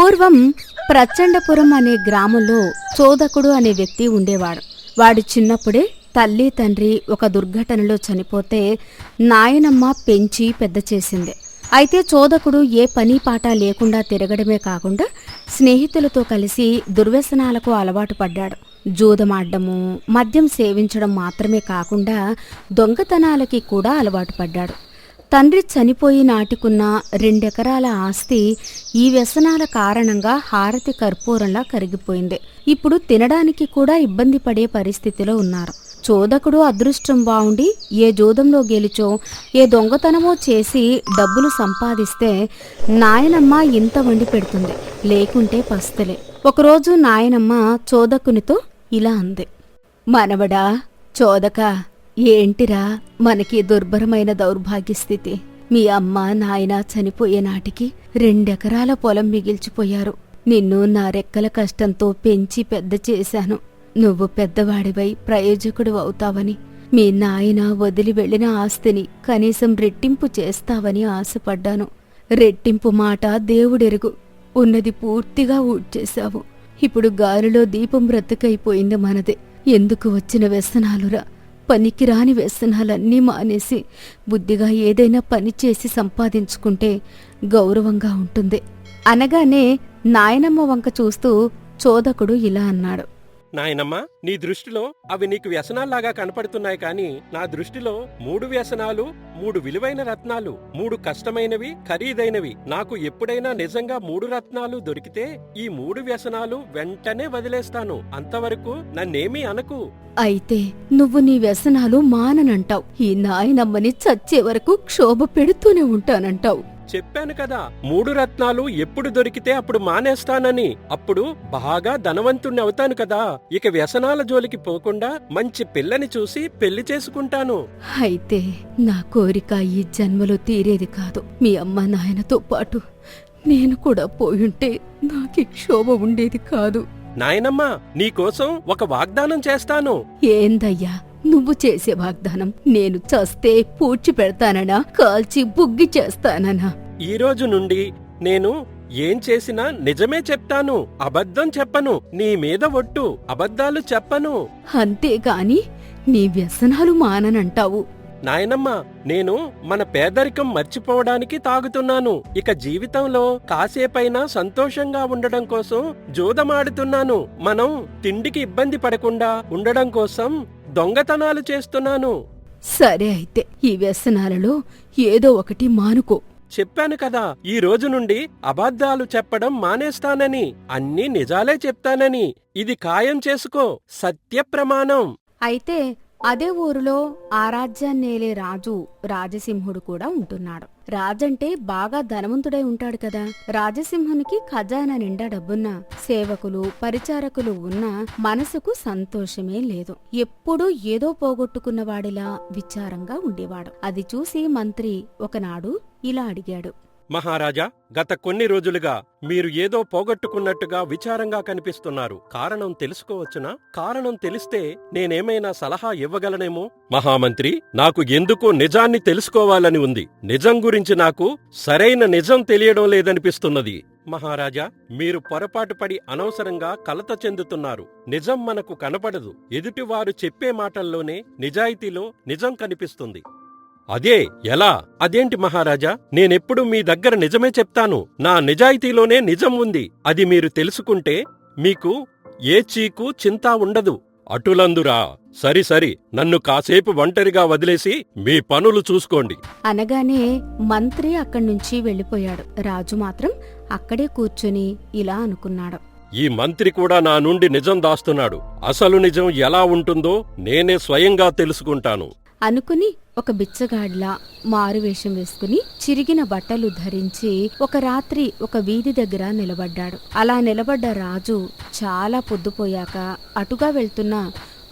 పూర్వం ప్రచండపురం అనే గ్రామంలో చోదకుడు అనే వ్యక్తి ఉండేవాడు. వాడు చిన్నప్పుడే తల్లి తండ్రి ఒక దుర్ఘటనలో చనిపోతే నాయనమ్మ పెంచి పెద్ద చేసింది. అయితే చోదకుడు ఏ పని పాట లేకుండా తిరగడమే కాకుండా స్నేహితులతో కలిసి దుర్వ్యసనాలకు అలవాటు పడ్డాడు. జూదమాడ్డము మద్యం సేవించడం మాత్రమే కాకుండా దొంగతనాలకి కూడా అలవాటు పడ్డాడు. తండ్రి చనిపోయి నాటికున్న రెండెకరాల ఆస్తి ఈ వ్యసనాల కారణంగా హారతి కర్పూరంలా కరిగిపోయింది. ఇప్పుడు తినడానికి కూడా ఇబ్బంది పడే పరిస్థితిలో ఉన్నారు. చోదకుడు అదృష్టం బావుండి ఏ జూదంలో గెలిచో ఏ దొంగతనమో చేసి డబ్బులు సంపాదిస్తే నాయనమ్మ ఇంత వండి పెడుతుంది. లేకుంటే పస్తులే. ఒకరోజు నాయనమ్మ చోదకునితో ఇలా అంది. మనవడా చోదక ఏంటిరా మనకి దుర్భరమైన దౌర్భాగ్యస్థితి? మీ అమ్మ నాయన చనిపోయే నాటికి రెండెకరాల పొలం మిగిల్చిపోయారు. నిన్ను నా రెక్కల కష్టంతో పెంచి పెద్ద చేశాను. నువ్వు పెద్దవాడివై ప్రయోజకుడు అవుతావని మీ నాయన వదిలి వెళ్ళిన ఆస్తిని కనీసం రెట్టింపు చేస్తావని ఆశపడ్డాను. రెట్టింపు మాట దేవుడెరుగు. ఉన్నది పూర్తిగా ఊడ్చేశావు. ఇప్పుడు గాలిలో దీపం బ్రతుకైపోయింది మనదే. ఎందుకు వచ్చిన వ్యసనాలురా? పనికిరాని వ్యసనాలన్నీ మానేసి బుద్ధిగా ఏదైనా పని చేసి సంపాదించుకుంటే గౌరవంగా ఉంటుంది. అనగానే నాయనమ్మ వంక చూస్తూ చోదకుడు ఇలా అన్నాడు. నాయనమ్మా నీ దృష్టిలో అవి నీకు వ్యసనాల్లాగా కనపడుతున్నాయి కానీ నా దృష్టిలో మూడు వ్యసనాలు మూడు విలువైన రత్నాలు మూడు కష్టమైనవి ఖరీదైనవి. నాకు ఎప్పుడైనా నిజంగా మూడు రత్నాలు దొరికితే ఈ మూడు వ్యసనాలు వెంటనే వదిలేస్తాను. అంతవరకు నన్నేమీ అనకు. అయితే నువ్వు నీ వ్యసనాలు మాననంటావు. ఈ నాయనమ్మని చచ్చే వరకు క్షోభ పెడుతూనే ఉంటానంటావు. చెప్పాను కదా మూడు రత్నాలు ఎప్పుడు దొరికితే అప్పుడు మానేస్తానని. అప్పుడు బాగా ధనవంతుణ్ణి అవుతాను కదా ఇక వ్యసనాల జోలికి పోకుండా మంచి పిల్లని చూసి పెళ్ళి చేసుకుంటాను. అయితే నా కోరిక ఈ జన్మలో తీరేది కాదు. మీ అమ్మ నాయనతో పాటు నేను కూడా పోయుంటే నాకు క్షోభ ఉండేది కాదు. నాయనమ్మా నీకోసం ఒక వాగ్దానం చేస్తాను. ఏందయ్యా? నువ్వు చేసే వాగ్దానం నేను చస్తే పూడ్చి పెడతాననా? కాల్చి బుగ్గి చేస్తాననా? ఈ రోజు నుండి నేను ఏం చేసినా నిజమే చెప్తాను అబద్ధం చెప్పను నీ మీద ఒట్టు అబద్ధాలు చెప్పను. అంతేగాని నీ వ్యసనాలు మాననంటావు. నాయనమ్మా నేను మన పేదరికం మర్చిపోవడానికి తాగుతున్నాను. ఇక జీవితంలో కాసేపైనా సంతోషంగా ఉండడం కోసం జూదమాడుతున్నాను. మనం తిండికి ఇబ్బంది పడకుండా ఉండడం కోసం దొంగతనాలు చేస్తున్నాను. సరే అయితే ఈ వ్యసనాలలో ఏదో ఒకటి మానుకో. చెప్పాను కదా ఈ రోజు నుండి అబద్ధాలు చెప్పడం మానేస్తానని. అన్నీ నిజాలే చెప్తానని. ఇది ఖాయం చేసుకో. సత్య ప్రమాణం. అయితే అదే ఊరిలో ఆ రాజ్యాన్నేలే రాజు రాజసింహుడు కూడా ఉంటున్నాడు. రాజంటే బాగా ధనవంతుడై ఉంటాడు కదా. రాజసింహునికి ఖజానా నిండా డబ్బున్నా సేవకులు పరిచారకులు ఉన్నా మనసుకు సంతోషమే లేదు. ఎప్పుడూ ఏదో పోగొట్టుకున్న వాడిలా విచారంగా ఉండేవాడు. అది చూసి మంత్రి ఒకనాడు ఇలా అడిగాడు. మహారాజా గత కొన్ని రోజులుగా మీరు ఏదో పోగొట్టుకున్నట్టుగా విచారంగా కనిపిస్తున్నారు. కారణం తెలుసుకోవచ్చునా? కారణం తెలిస్తే నేనేమైనా సలహా ఇవ్వగలనేమో? మహామంత్రి నాకు ఎందుకో నిజాన్ని తెలుసుకోవాలని ఉంది. నిజం గురించి నాకు సరైన నిజం తెలియడం లేదనిపిస్తున్నది. మహారాజా మీరు పొరపాటు పడి అనవసరంగా కలత చెందుతున్నారు. నిజం మనకు కనపడదు. ఎదుటివారు చెప్పే మాటల్లోనే నిజాయితీలో నిజం కనిపిస్తుంది. అదే ఎలా? అదేంటి మహారాజా? నేనెప్పుడు మీ దగ్గర నిజమే చెప్తాను. నా నిజాయితీలోనే నిజం ఉంది. అది మీరు తెలుసుకుంటే మీకు ఏ చీకు చింత ఉండదు. అటులందురా. సరి సరి. నన్ను కాసేపు ఒంటరిగా వదిలేసి మీ పనులు చూసుకోండి. అనగానే మంత్రి అక్కడి నుంచి వెళ్ళిపోయాడు. రాజు మాత్రం అక్కడే కూర్చుని ఇలా అనుకున్నాడు. ఈ మంత్రి కూడా నా నుండి నిజం దాస్తున్నాడు. అసలు నిజం ఎలా ఉంటుందో నేనే స్వయంగా తెలుసుకుంటాను. అనుకుని ఒక బిచ్చగాడ్ల మారు వేషం వేసుకుని చిరిగిన బట్టలు ధరించి ఒక రాత్రి ఒక వీధి దగ్గర నిలబడ్డాడు. అలా నిలబడ్డ రాజు చాలా పొద్దుపోయాక అటుగా వెళ్తున్న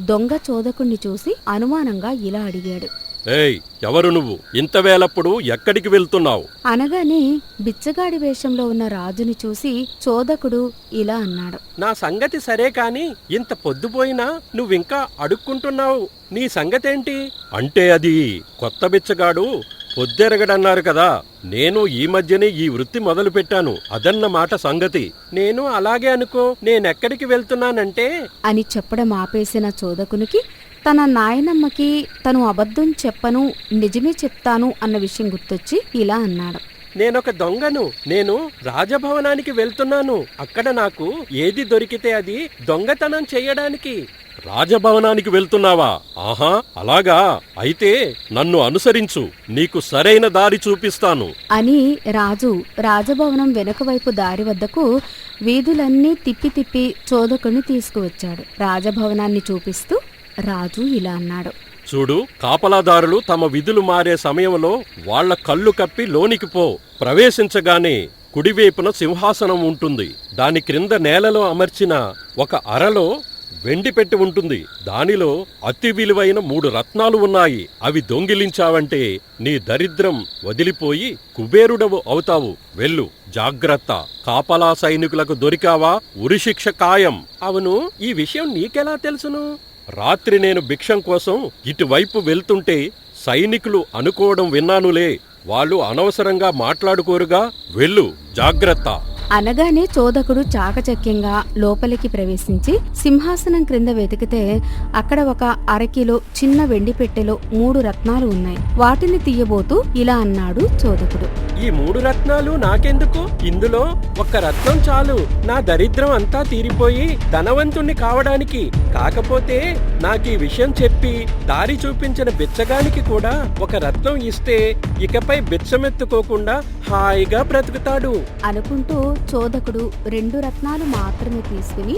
దొంగ చోదకుణ్ణి చూసి అనుమానంగా ఇలా అడిగాడు. ఏయ్ ఎవరు నువ్వు? ఇంత వేలప్పుడు ఎక్కడికి వెళ్తున్నావు? అనగానే బిచ్చగాడి వేషంలో ఉన్న రాజుని చూసి చోదకుడు ఇలా అన్నాడు. నా సంగతి సరే కాని ఇంత పొద్దుపోయినా నువ్వింకా అడుక్కుంటున్నావు. నీ సంగతేంటి? అంటే అది కొత్త బిచ్చగాడు పొద్దెరగడన్నారు కదా. నేను ఈ మధ్యనే ఈ వృత్తి మొదలుపెట్టాను. అదన్నమాట సంగతి. నేను అలాగే అనుకో నేనెక్కడికి వెళ్తున్నానంటే? అని చెప్పడం ఆపేసిన చోదకునికి తన నాయనమ్మకి తను అబద్ధం చెప్పను నిజమే చెప్తాను అన్న విషయం గుర్తొచ్చి ఇలా అన్నాడు. నేనొక దొంగను నేను రాజభవనానికి వెళ్తున్నాను. అక్కడ నాకు ఏది దొరికితే అది దొంగతనం చెయ్యడానికి రాజభవనానికి వెళ్తున్నావా? ఆహా అలాగా. అయితే నన్ను అనుసరించు. నీకు సరైన దారి చూపిస్తాను. అని రాజు రాజభవనం వెనుక వైపు దారి వద్దకు వీధులన్నీ తిప్పి తిప్పి చోదకుని తీసుకువచ్చాడు. రాజభవనాన్ని చూపిస్తూ రాజు ఇలా అన్నాడు. చూడు కాపలాదారులు తమ విధులు మారే సమయంలో వాళ్ళ కళ్ళు కప్పి లోనికి పో ప్రవేశించగానే కుడివైపున సింహాసనం ఉంటుంది. దాని క్రింద నేలలో అమర్చిన ఒక అరలో వెండి పెట్టి ఉంటుంది. దానిలో అతి విలువైన మూడు రత్నాలు ఉన్నాయి. అవి దొంగిలించావంటే నీ దరిద్రం వదిలిపోయి కుబేరుడవు అవుతావు. వెళ్ళు జాగ్రత్త. కాపలా సైనికులకు దొరికావా? ఉరిశిక్ష ఖాయం. అవును ఈ విషయం నీకెలా తెలుసును? రాత్రి నేను భిక్షం కోసం ఇటువైపు వెళ్తుంటే సైనికులు అనుకోవడం విన్నానులే. వాళ్ళు అనవసరంగా మాట్లాడుకోరుగా. వెళ్ళు జాగ్రత్త. అనగానే చోదకుడు చాకచక్యంగా లోపలికి ప్రవేశించి సింహాసనం క్రింద వెతికితే అక్కడ ఒక అరకిలో చిన్న వెండి పెట్టెలో మూడు రత్నాలు ఉన్నాయి. వాటిని తీయబోతూ ఇలా అన్నాడు చోదకుడు. ఈ మూడు రత్నాలు నాకెందుకు? ఇందులో ఒక్క రత్నం చాలు. నా దరిద్రం అంతా తీరిపోయి ధనవంతుణ్ణి కావడానికి. కాకపోతే నాకు ఈ విషయం చెప్పి దారి చూపించిన బిచ్చగానికి కూడా ఒక రత్నం ఇస్తే ఇకపై బిచ్చమెత్తుకోకుండా హాయిగా బ్రతుకుతాడు. అనుకుంటూ చోదకుడు రెండు రత్నాలు మాత్రమే తీసుకుని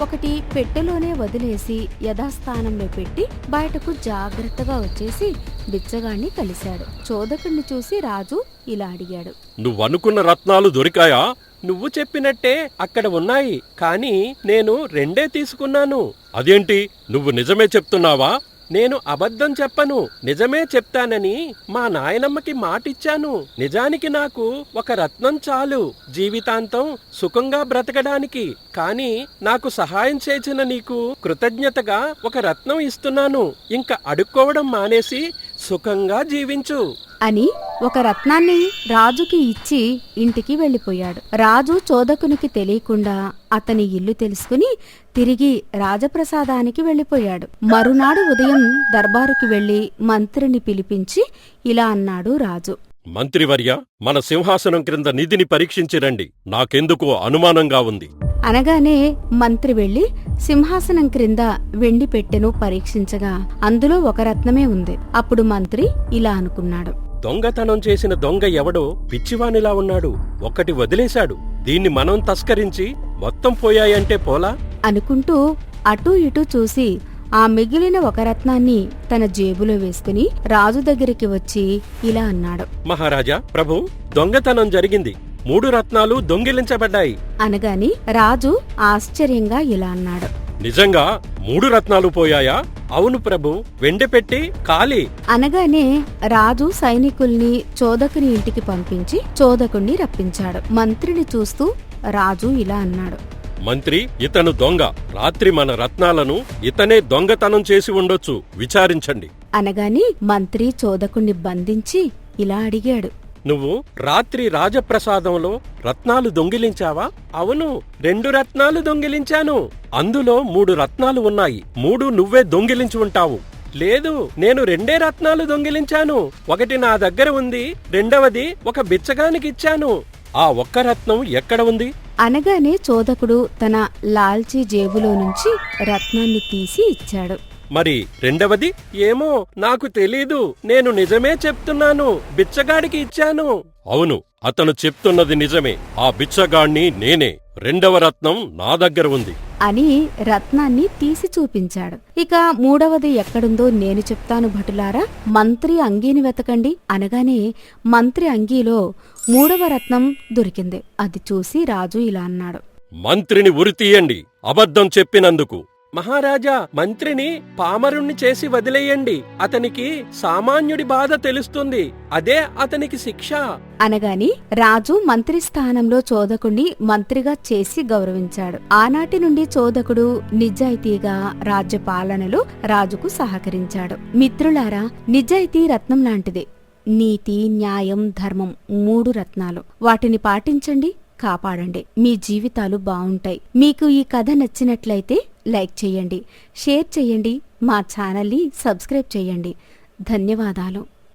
ఒకటి పెట్టెలోనే వదిలేసి యథాస్థానంలో పెట్టి బయటకు జాగ్రత్తగా వచ్చేసి బిచ్చగాణ్ణి కలిశాడు. చోదకుడిని చూసి రాజు ఇలా అడిగాడు. నువ్వు అనుకున్న రత్నాలు దొరికాయా? నువ్వు చెప్పినట్టే అక్కడ ఉన్నాయి. కానీ నేను రెండే తీసుకున్నాను. అదేంటి? నువ్వు నిజమే చెప్తున్నావా? నేను అబద్ధం చెప్పను నిజమే చెప్తానని మా నాయనమ్మకి మాటిచ్చాను. నిజానికి నాకు ఒక రత్నం చాలు జీవితాంతం సుఖంగా బ్రతకడానికి. కానీ నాకు సహాయం చేసిన నీకు కృతజ్ఞతగా ఒక రత్నం ఇస్తున్నాను. ఇంకా అడుక్కోవడం మానేసి సుఖంగా జీవించు. అని ఒక రత్నాన్ని రాజుకి ఇచ్చి ఇంటికి వెళ్ళిపోయాడు. రాజు చోదకునికి తెలియకుండా అతని ఇల్లు తెలుసుకుని తిరిగి రాజప్రసాదానికి వెళ్ళిపోయాడు. మరునాడు ఉదయం దర్బారుకి వెళ్ళి మంత్రిని పిలిపించి ఇలా అన్నాడు రాజు. మంత్రివర్య మన సింహాసనం క్రింద నిధిని పరీక్షించిరండి నాకెందుకో అనుమానంగా ఉంది. అనగానే మంత్రి వెళ్ళి సింహాసనం క్రింద వెండి పెట్టెను పరీక్షించగా అందులో ఒక రత్నమే ఉంది. అప్పుడు మంత్రి ఇలా అనుకున్నాడు. దొంగతనం చేసిన దొంగ ఎవడో పిచ్చివానిలా ఉన్నాడు. ఒక్కటి వదిలేశాడు. దీన్ని మనం తస్కరించి మొత్తం పోయాయంటే పోలా? అనుకుంటూ అటూ ఇటూ చూసి ఆ మిగిలిన ఒక రత్నాన్ని తన జేబులో వేసుకుని రాజు దగ్గరికి వచ్చి ఇలా అన్నాడు. మహారాజా ప్రభు దొంగతనం జరిగింది. మూడు రత్నాలు దొంగిలించబడ్డాయి. అనగాని రాజు ఆశ్చర్యంగా ఇలా అన్నాడు. నిజంగా మూడు రత్నాలు పోయాయా? అవును ప్రభు వెండి పెట్టి ఖాళీ అనగానే రాజు సైనికుల్ని చోదకుని ఇంటికి పంపించి చోదకుణ్ణి రప్పించాడు. మంత్రిని చూస్తూ రాజు ఇలా అన్నాడు. మంత్రి ఇతను దొంగ. రాత్రి మన రత్నాలను ఇతనే దొంగతనం చేసి ఉండొచ్చు. విచారించండి. అనగాని మంత్రి చోదకుణ్ణి బంధించి ఇలా అడిగాడు. నువ్వు రాత్రి రాజప్రసాదంలో రత్నాలు దొంగిలించావా? అవును రెండు రత్నాలు దొంగిలించాను. అందులో మూడు రత్నాలు ఉన్నాయి. మూడు నువ్వే దొంగిలించి ఉంటావు. లేదు నేను రెండే రత్నాలు దొంగిలించాను. ఒకటి నా దగ్గర ఉంది రెండవది ఒక బిచ్చగానికి ఇచ్చాను. ఆ ఒక్క రత్నం ఎక్కడ ఉంది? అనగానే చోదకుడు తన లాల్చీ జేబులో నుంచి రత్నాన్ని తీసి ఇచ్చాడు. మరి రెండవది? ఏమో నాకు తెలీదు. నేను నిజమే చెప్తున్నాను. బిచ్చగాడికి ఇచ్చాను. అవును అతను చెప్తున్నది నిజమే. ఆ బిచ్చగాణ్ణి నేనే. రెండవ రత్నం నా దగ్గర ఉంది. అని రత్నాన్ని తీసి చూపించాడు. ఇక మూడవది ఎక్కడుందో నేను చెప్తాను భటులారా. మంత్రి అంగీని వెతకండి. అనగానే మంత్రి అంగీలో మూడవ రత్నం దొరికింది. అది చూసి రాజు ఇలా అన్నాడు. మంత్రిని ఉరి తీయండి. అబద్ధం చెప్పినందుకు. మహారాజా మంత్రిని పామరుణ్ణి చేసి వదిలేయండి. అతనికి సామాన్యుడి బాధ తెలుస్తుంది. అదే అతనికి శిక్ష. అనగాని రాజు మంత్రి స్థానంలో చోదకుణ్ణి మంత్రిగా చేసి గౌరవించాడు. ఆనాటి నుండి చోదకుడు నిజాయితీగా రాజ్య పాలనలో రాజుకు సహకరించాడు. మిత్రులారా నిజాయితీ రత్నం లాంటిది. నీతి న్యాయం ధర్మం మూడు రత్నాలు. వాటిని పాటించండి కాపాడండి. మీ జీవితాలు బావుంటాయి మీకు ఈ కథ నచ్చినట్లయితే లైక్ చేయండి షేర్ చేయండి మా ఛానల్ని సబ్స్క్రైబ్ చేయండి. ధన్యవాదాలు.